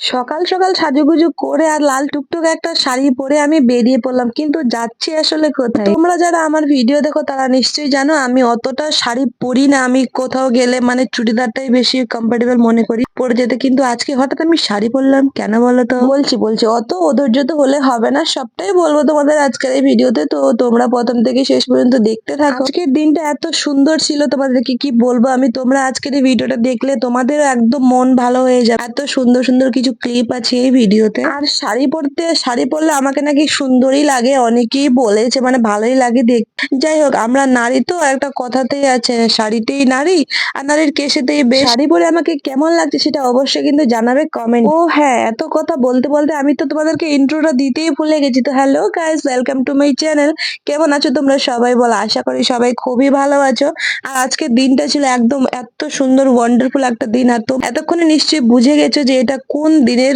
সকাল সকাল সাজুগুজু করে আর লাল টুকটুক একটা শাড়ি পরে আমি বেরিয়ে পড়লাম, কিন্তু যাচ্ছি আসলে কোথায়? তোমরা যারা আমার ভিডিও দেখো তারা নিশ্চয়ই জানো আমি অতটা শাড়ি পরি না, আমি কোথাও গেলে মানে চুড়িদারটাই বেশি কমফোর্টেবল মনে করি। পরে যেতে কিন্তু আজকে হঠাৎ আমি শাড়ি পরলাম, কেন বলো তো? বলছি বলছি, অত অধৈর্য তো হলে হবে না, সবটাই বলব তোমাদের আজকের এই ভিডিওতে তো। তোমরা প্রথম থেকে শেষ পর্যন্ত দেখতে থাকো। আজকের দিনটা এত সুন্দর ছিল তোমাদেরকে কি বলব? আমি তোমরা আজকের এই ভিডিওটা দেখলে তোমাদেরও একদম মন ভালো হয়ে যাবে। এত সুন্দর সুন্দর কিছু ক্লিপ আছে এই ভিডিওতে। আর শাড়ি পরতে শাড়ি পরলে আমাকে নাকি সুন্দরই লাগে অনেকেই বলেছে মানে ভালোই লাগে দেখতে যাই হোক আমরা নারী তো একটা কথাতেই আছে শাড়িতেই নারী আর নারীর কেশেতেই বেশ। শাড়ি পরে আমাকে কেমন লাগছে সেটা অবশ্যই কিন্তু জানাবে কমেন্ট ও হ্যাঁ এত কথা বলতে বলতে আমি তো তোমাদেরকে ইন্ট্রোটা দিতেই ভুলে গেছি। তো hello guys welcome to my channel কেমন আছো তোমরা সবাই বলো আশা করি সবাই খুবই ভালো আছো। আর আজকের দিনটা ছিল একদম এত সুন্দর ওয়ান্ডারফুল একটা দিন। আর তো এতক্ষণে নিশ্চয়ই বুঝে গেছো যে এটা কোন দিনের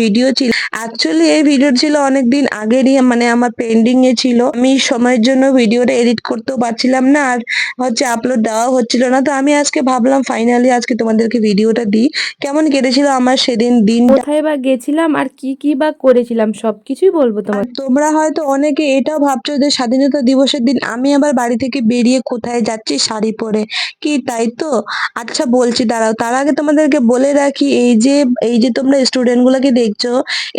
ভিডিও ছিল। অ্যাকচুয়ালি এই ভিডিও ছিল অনেক দিন আগেরই মানে আমার পেন্ডিং এ ছিল। আমি সময়ের জন্য ভিডিওটা এডিট করতেও পারছিলাম না আর হচ্ছে আপলোড দেওয়া হচ্ছিল না। তো আমি আজকে ভাবলাম ফাইনালি আজকে তোমাদেরকে ভিডিওটা দিই। কেমন কেটেছিল আমার সেদিন দিন কোথায় বা গেছিলাম আর কি কি বা করেছিলাম সবকিছুই বলব তোমার। তোমরা হয়তো অনেকে এটাও ভাবছ যে স্বাধীনতা দিবসের দিন আমি আবার বাড়ি থেকে বেরিয়ে কোথায় যাচ্ছি শাড়ি পরে? কি তাই তো? আচ্ছা বলছি দাঁড়াও। তার আগে তোমাদেরকে বলে রাখি এই যে এই যে তোমরা স্টুডেন্ট গুলোকে দেখছ,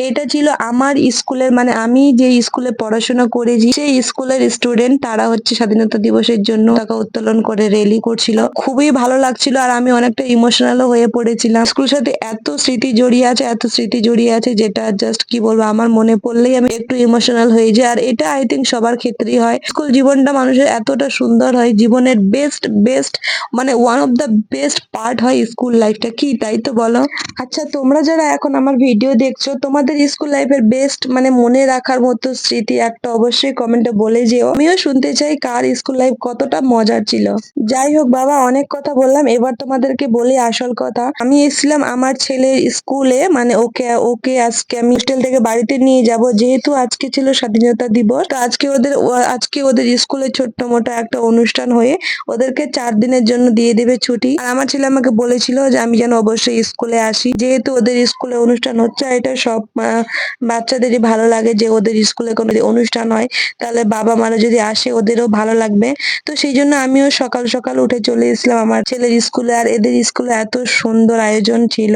এটা ছিল আমার স্কুলের মানে আমি যে স্কুলে পড়াশোনা করেছি, সেই স্কুলের স্টুডেন্ট তারা হচ্ছে স্বাধীনতা দিবসের জন্য টাকা উত্তোলন করে রেলি করছিল। খুবই ভালো লাগছিল আর আমি অনেকটা ইমোশনালও হয়ে পড়েছিলাম। স্কুলের সাথে এত স্মৃতি জড়িয়ে আছে, এত স্মৃতি জড়িয়ে আছে যেটা জাস্ট কি বলব, আমার মনে পড়লেই আমি একটু ইমোশনাল হয়ে যাই। আর এটা আই থিঙ্ক সবার ক্ষেত্রেই হয়। স্কুল জীবনটা মানুষের এতটা সুন্দর হয়, জীবনের বেস্ট বেস্ট মানে one of the best part হয় স্কুল লাইফটা কি, তাই তো বলো? আচ্ছা তোমরা যারা এখন আমার ভিডিও দেখছ, তোমাদের স্কুল লাইফের বেস্ট মানে মনে রাখার মতো স্মৃতি একটা অবশ্যই কমেন্টে বলে যেও। আমিও শুনতে চাই কার স্কুল লাইফ কতটা মজার ছিল। যাই হোক বাবা, অনেক কথা বললাম, এবার তোমাদেরকে বলি আসল কথা। আমি এসেছিলাম আমার ছেলের স্কুলে মানে ওকে ওকে আজকে আমি হোস্টেল থেকে বাড়িতে নিয়ে যাব, যেহেতু আজকে ছিল স্বাধীনতা দিবস। তো আজকে ওদের আজকে ওদের স্কুলে ছোট্ট মোটো একটা অনুষ্ঠান হয়ে ওদেরকে চার দিনের জন্য দিয়ে দেবে ছুটি। আর আমার ছেলে আমাকে বলেছিল যে আমি যেন অবশ্যই স্কুলে আসি, যেহেতু ওদের স্কুলে অনুষ্ঠান হচ্ছে এটা সব বাচ্চাদেরই ভালো লাগে যে ওদের স্কুলে কোনো অনুষ্ঠান হয়। তাহলে বাবা মারা যদি আসে, ওদেরও ভালো লাগবে। তো সেই জন্য আমিও সকাল সকাল উঠে চলে এসেছিলাম আমার ছেলের স্কুলে। আর এদের স্কুলে এত সুন্দর আয়োজন ছিল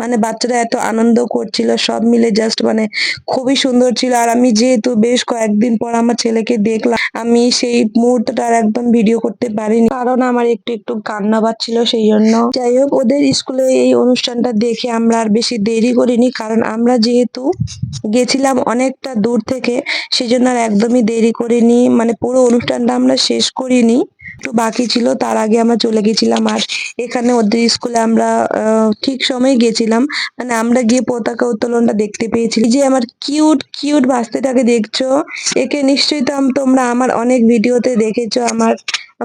মানে বাচ্চারা এত আনন্দ করছিল, সব মিলে জাস্ট মানে খুবই সুন্দর ছিল। আর আমি যেহেতু বেশ কয়েকদিন পর আমার ছেলেকে দেখলাম, আমি সেই মুহূর্তটা আর একদম ভিডিও করতে পারিনি। কারণ আমার একটু একটু কান্না পাচ্ছিল সেই জন্য। যাই হোক, ওদের স্কুলে এই অনুষ্ঠানটা দেখে আমরা আর বেশি দেরি করিনি, কারণ আমরা যেহেতু গেছিলাম অনেকটা দূর থেকে সেই জন্য আর একদমই দেরি করিনি। মানে পুরো অনুষ্ঠানটা আমরা শেষ করিনি একটু বাকি ছিল তার আগে আমরা চলে গেছিলাম। আর এখানে ওদের স্কুলে আমরা ঠিক সময় গেছিলাম। মানে আমরা গিয়ে পতাকা উত্তোলনটা দেখতে পেয়েছি যে আমার কিউট কিউট বাস্তিটাকে দেখছ, একে নিশ্চয়ই তো তোমরা আমার অনেক ভিডিওতে দেখেছ, আমার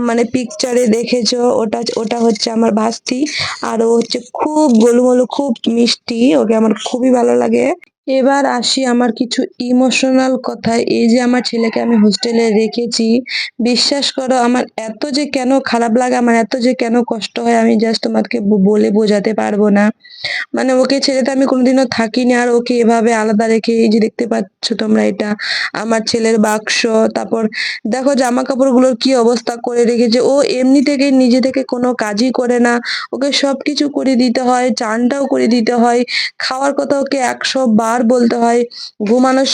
মানে পিকচারে দেখেছ, ওটা ওটা হচ্ছে আমার ভাস্তি। আর ও হচ্ছে খুব গোলুমলু, খুব মিষ্টি, ওকে আমার খুবই ভালো লাগে। এবার আসি আমার কিছু ইমোশনাল কথায়। এই যে আমার ছেলেকে আমি হোস্টেলে রেখেছি, বিশ্বাস করো আমার এত যে কেন খারাপ লাগে, আমার এত যে কেন কষ্ট হয়, আমি জাস্ট তোমাকে বলে বোঝাতে পারব না। মানে ওকে ছেড়ে তো আমি কোনোদিনও থাকিনি, আর ওকে এভাবে আলাদা রেখে এই যে দেখতে পাচ্ছ তোমরা এটা, আমার ছেলের বাক্স, তারপর দেখো জামা কাপড়গুলোর কি অবস্থা করে রেখেছে। ও এমনি থেকে নিজে থেকে কোনো কাজই করে না, ওকে সবকিছু করে দিতে হয়, চানটাও করে দিতে হয়, খাওয়ার কথা ওকে একশো বার বলতে হয়, ঘুমানোর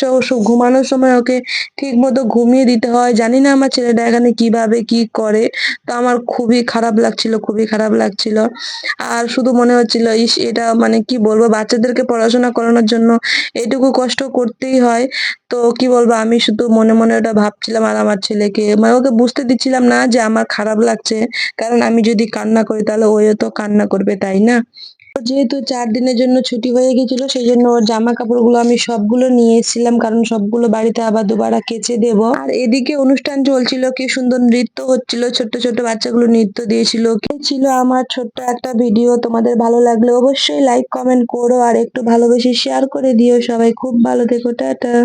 ঘুমানোর সময় ওকে ঠিক মতো ঘুমিয়ে দিতে হয়। জানি না আমার ছেলেটা এখানে কীভাবে কি করে। তো আমার খুবই খারাপ লাগছিল, খুবই খারাপ লাগছিল। আর শুধু মনে হচ্ছিল, ইস, এটা মানে কি বলব, বাচ্চাদেরকে পড়াশোনা করানোর জন্য এটুকু কষ্ট করতেই হয়। তো কি বলব, আমি শুধু মনে মনে ওটা ভাবছিলাম আর আমার ছেলেকে মানে ওকে বুঝতে দিচ্ছিলাম না যে আমার খারাপ লাগছে। কারণ আমি যদি কান্না করি তাহলে ওও তো কান্না করবে, তাই না? যেহেতু চার দিনের জন্য ছুটি হয়ে গেছিল সেই জন্য ওর জামা কাপড়গুলো আমি সবগুলো নিয়ে এসেছিলাম, কারণ সবগুলো বাড়িতে আবার দুবারা কেচে দেব। আর এদিকে অনুষ্ঠান চলছিল, কি সুন্দর নৃত্য হচ্ছিল, ছোট্ট ছোট্ট বাচ্চাগুলো নৃত্য দিয়েছিল। কি ছিল আমার ছোট্ট একটা ভিডিও, তোমাদের ভালো লাগলে অবশ্যই লাইক কমেন্ট করো, আর একটু ভালোবেসে শেয়ার করে দিও। সবাই খুব ভালো থেকো, টাটা।